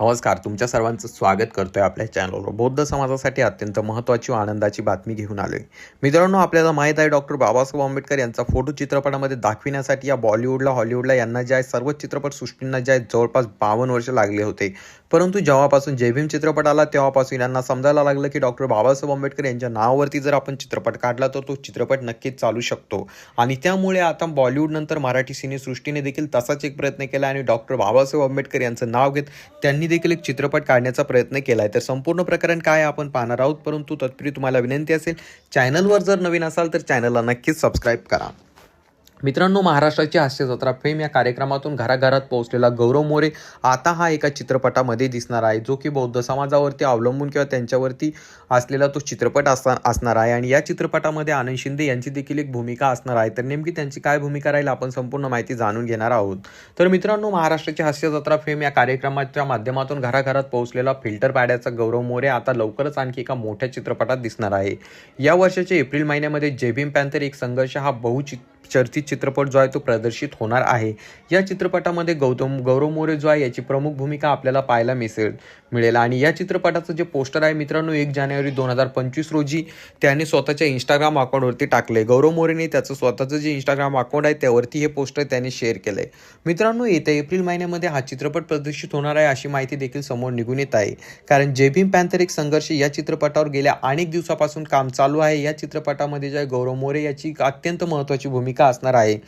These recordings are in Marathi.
नमस्कार तुमच्या सर्वांचं स्वागत करतोय आपल्या चॅनलवर बौद्ध समाजासाठी अत्यंत महत्त्वाची व आनंदाची बातमी घेऊन आलोय. मित्रांनो आपल्याला माहीत आहे डॉक्टर बाबासाहेब आंबेडकर यांचा फोटो चित्रपटामध्ये दाखविण्यासाठी या बॉलिवूडला हॉलिवूडला यांना जे आहे सर्व चित्रपटसृष्टींना जे आहे जवळपास बावन्न वर्ष लागले होते. परंतु जेव्हापासून जय भीम चित्रपट आला तेव्हापासून यांना समजायला लागलं की डॉक्टर बाबासाहेब आंबेडकर यांच्या नावावरती जर आपण चित्रपट काढला तर तो चित्रपट नक्कीच चालू शकतो. आणि त्यामुळे आता बॉलिवूडनंतर मराठी सिनेसृष्टीने देखील तसाच एक प्रयत्न केला आणि डॉक्टर बाबासाहेब आंबेडकर यांचं नाव घेत त्यांनी देखील एक चित्रपट काढण्याचा प्रयत्न केला आहे तर संपूर्ण प्रकरण काय आपण पाहणार आहोत परंतु तत्पूर्वी तुम्हाला विनंती असेल चॅनलवर जर नवीन असाल तर चॅनलला नक्कीच सबस्क्राईब करा. मित्रांनो महाराष्ट्राची हास्य जत्रा फेम या कार्यक्रमातून घराघरात पोहोचलेला गौरव मोरे आता हा एका चित्रपटामध्ये दिसणार आहे जो की बौद्ध समाजावरती अवलंबून किंवा त्यांच्यावरती असलेला तो चित्रपट असता असणार आहे. आणि या चित्रपटामध्ये आनंद शिंदे यांची देखील एक भूमिका असणार आहे. तर नेमकी त्यांची काय भूमिका राहील आपण संपूर्ण माहिती जाणून घेणार आहोत. तर मित्रांनो महाराष्ट्राची हास्य जत्रा फेम या कार्यक्रमाच्या माध्यमातून घराघरात पोहोचलेला फिल्टर पाड्याचा गौरव मोरे आता लवकरच आणखी एका मोठ्या चित्रपटात दिसणार आहे. या वर्षाच्या एप्रिल महिन्यामध्ये जेबीम पॅन्थर एक संघर्ष हा बहुचित चर्चित चित्रपट जो आहे तो प्रदर्शित होणार आहे. या चित्रपटामध्ये गौतम गौरव मोरे जो आहे याची प्रमुख भूमिका आपल्याला पाहायला मिसेल मिळेल. आणि या चित्रपटाचं जे पोस्टर आहे मित्रांनो एक जानेवारी दोन हजार पंचवीस रोजी त्याने स्वतःच्या इंस्टाग्राम अकाउंटवरती टाकले गौरव मोरेने त्याचं स्वतःचं जे इंस्टाग्राम अकाउंट आहे त्यावरती हे पोस्टर त्याने शेअर केलंय. मित्रांनो येत्या एप्रिल महिन्यामध्ये हा चित्रपट प्रदर्शित होणार आहे अशी माहिती देखील समोर निघून येत आहे. कारण जेबीम भीम पॅन्थर एक संघर्ष या चित्रपटावर गेल्या अनेक दिवसापासून काम चालू आहे. या चित्रपटामध्ये जे आहे गौरव मोरे याची अत्यंत महत्त्वाची भूमिका असणार आहे.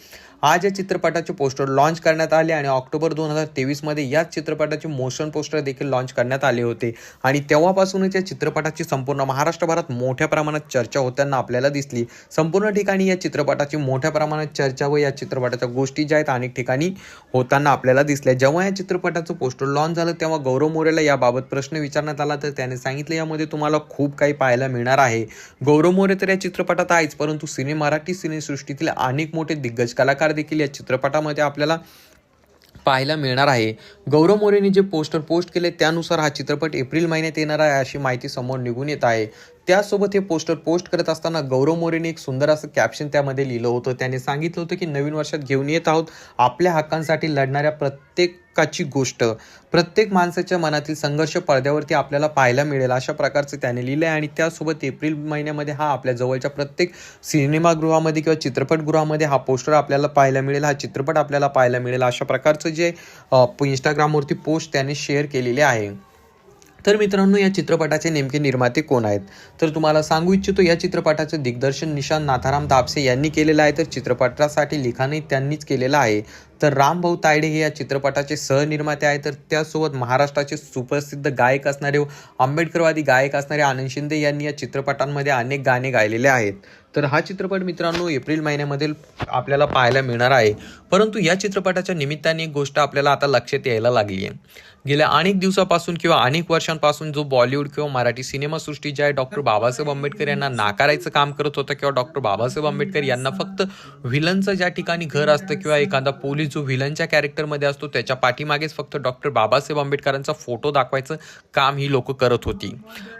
आज या चित्रपटाचे पोस्टर लॉन्च करण्यात आले आणि ऑक्टोबर दोन हजार तेवीसमध्ये याच चित्रपटाचे मोशन पोस्टर देखील लॉन्च करण्यात आले होते. आणि तेव्हापासूनच या चित्रपटाची संपूर्ण महाराष्ट्रभरात मोठ्या प्रमाणात चर्चा होताना आपल्याला दिसली. संपूर्ण ठिकाणी या चित्रपटाची मोठ्या प्रमाणात चर्चा व या चित्रपटाच्या गोष्टी ज्या आहेत अनेक ठिकाणी होताना आपल्याला दिसल्या. जेव्हा या चित्रपटाचं पोस्टर लॉन्च झालं तेव्हा गौरव मोरेला याबाबत प्रश्न विचारण्यात आला. तर त्याने सांगितलं यामध्ये तुम्हाला खूप काही पाहायला मिळणार आहे. गौरव मोरे तर या चित्रपटात आहेच परंतु सिने मराठी सिनेसृष्टीतील अनेक मोठे दिग्गज कलाकार देखील या चित्रपटामध्ये आपल्याला पाहायला मिळणार आहे. गौरव मोरेने जे पोस्टर पोस्ट केले त्यानुसार हा चित्रपट एप्रिल महिन्यात येणार आहे अशी माहिती समोर निघून येत आहे. त्यासोबत हे पोस्टर पोस्ट करत असताना गौरव मोरेने एक सुंदर असं कॅप्शन त्यामध्ये लिहिलं होतं. त्याने सांगितलं होतं की नवीन वर्षात घेऊन येत आहोत. आपल्या हक्कांसाठी लढणाऱ्या प्रत्येकाची गोष्ट प्रत्येक माणसाच्या मनातील संघर्ष पडद्यावरती आपल्याला पाहायला मिळेल अशा प्रकारचं त्याने लिहिलं आहे आणि त्यासोबत एप्रिल महिन्यामध्ये हा आपल्या जवळच्या प्रत्येक सिनेमागृहामध्ये किंवा चित्रपटगृहामध्ये हा पोस्टर आपल्याला पाहायला मिळेल हा चित्रपट आपल्याला पाहायला मिळेल अशा प्रकारचं जे इंस्टाग्रामवरती पोस्ट त्याने शेअर केलेले आहे. तर मित्रांनो या चित्रपटाचे नेमके निर्माते कोण आहेत? तर तुम्हाला सांगू इच्छितो या चित्रपटाचं दिग्दर्शन निशांत नाथाराम दापसे यांनी केलेलं आहे. तर चित्रपटासाठी लिखाणही त्यांनीच केलेलं आहे. तर रामभाऊ तायडे हे या चित्रपटाचे सहनिर्माते आहेत. तर त्यासोबत महाराष्ट्राचे सुप्रसिद्ध गायक असणारे आंबेडकरवादी गायक असणारे आनंद शिंदे यांनी या चित्रपटांमध्ये अनेक गाणे गायलेले आहेत. तर हा चित्रपट मित्रांनो एप्रिल महिन्यामध्ये आपल्याला पाहायला मिळणार आहे. परंतु या चित्रपटाच्या निमित्ताने एक गोष्ट आपल्याला आता लक्षात यायला लागली आहे गेल्या अनेक दिवसापासून किंवा अनेक वर्षांपासून जो बॉलिवूड किंवा मराठी सिनेमासृष्टी जी आहे डॉक्टर बाबासाहेब आंबेडकर यांना नाकारायचं काम करत होतं किंवा डॉक्टर बाबासाहेब आंबेडकर यांना फक्त व्हिलनचं ज्या ठिकाणी घर असतं किंवा एखादा पोलीस जो व्हिलनच्या कॅरेक्टरमध्ये असतो त्याच्या पाठीमागेच फक्त डॉक्टर बाबासाहेब आंबेडकरांचा फोटो दाखवायचं काम ही लोक करत होती.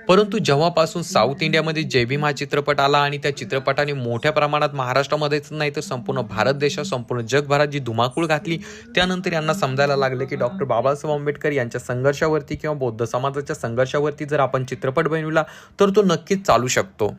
परंतु जेव्हापासून साऊथ इंडियामध्ये जय भीम हा चित्रपट आला आणि त्या चित्रपटाने मोठ्या प्रमाणात महाराष्ट्रामध्येच नाही तर संपूर्ण भारत देशात संपूर्ण जगभरात जी धुमाकूळ घातली त्यानंतर यांना समजायला लागले की डॉक्टर बाबासाहेब आंबेडकर यांच्या संघर्षावरती किंवा बौद्ध समाजाच्या संघर्षावरती जर आपण चित्रपट बनविला तर तो नक्कीच चालू शकतो.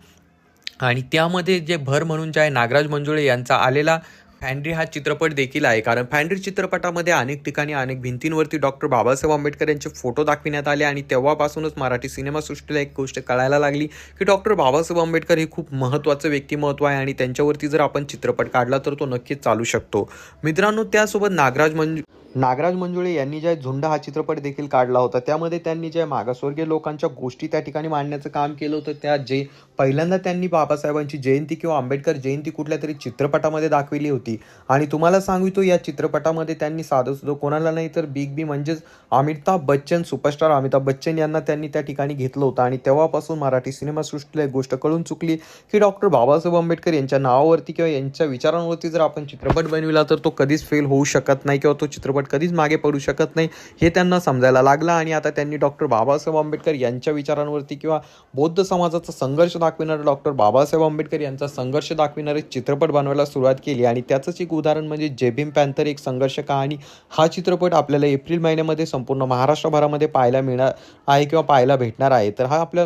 आणि त्यामध्ये जे भर म्हणून जे आहे नागराज मंजुळे यांचा आलेला फॅन्ड्री हा चित्रपट देखील आहे. कारण फॅन्ड्री चित्रपटामध्ये अनेक ठिकाणी अनेक भिंतींवरती डॉक्टर बाबासाहेब आंबेडकर यांचे फोटो दाखविण्यात आले आणि तेव्हापासूनच मराठी सिनेमासृष्टीला एक गोष्ट कळायला लागली की डॉक्टर बाबासाहेब आंबेडकर हे खूप महत्त्वाचं व्यक्तिमत्व आहे आणि त्यांच्यावरती जर आपण चित्रपट काढला तर तो नक्कीच चालू शकतो. मित्रांनो त्यासोबत नागराज मंजू नागराज मंजुळे यांनी जय झुंड हा चित्रपट देखील काढला होता त्यामध्ये त्यांनी ज्या मागासवर्गीय लोकांच्या गोष्टी त्या ठिकाणी मांडण्याचं काम केलं होतं त्या जे पहिल्यांदा त्यांनी बाबासाहेबांची जयंती किंवा आंबेडकर जयंती कुठल्या तरी चित्रपटामध्ये दाखविली होती. आणि तुम्हाला सांगितो या चित्रपटामध्ये त्यांनी साधं सुद्धा कोणाला नाही तर बिग बी म्हणजेच अमिताभ बच्चन सुपरस्टार अमिताभ बच्चन यांना त्यांनी त्या ठिकाणी घेतलं होतं. आणि तेव्हापासून मराठी सिनेमासृष्टीला एक गोष्ट कळून चुकली की डॉक्टर बाबासाहेब आंबेडकर यांच्या नावावरती किंवा यांच्या विचारांवरती जर आपण चित्रपट बनविला तर तो कधीच फेल होऊ शकत नाही किंवा तो चित्रपट कधीच मागे पडू शकत नाही हे त्यांना समजायला लागलं. आणि आता त्यांनी डॉक्टर बाबासाहेब आंबेडकर यांच्या विचारांवरती किंवा बौद्ध समाजाचा संघर्ष दाखविणारा डॉक्टर बाबासाहेब आंबेडकर यांचा संघर्ष दाखविणारे चित्रपट बनवायला सुरुवात केली. आणि त्याचंच एक उदाहरण म्हणजे जे पॅन्थर एक संघर्ष कहाणी हा चित्रपट आपल्याला एप्रिल महिन्यामध्ये संपूर्ण महाराष्ट्रभरामध्ये पाहायला मिळणार आहे किंवा पाहायला भेटणार आहे. तर हा आपल्या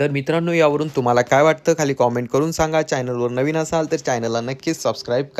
तर मित्रांनो यावरून तुम्हाला काय वाटतं? खाली कॉमेंट करून सांगा. चॅनलवर नवीन असाल तर चॅनलला नक्कीच सबस्क्राईब करा.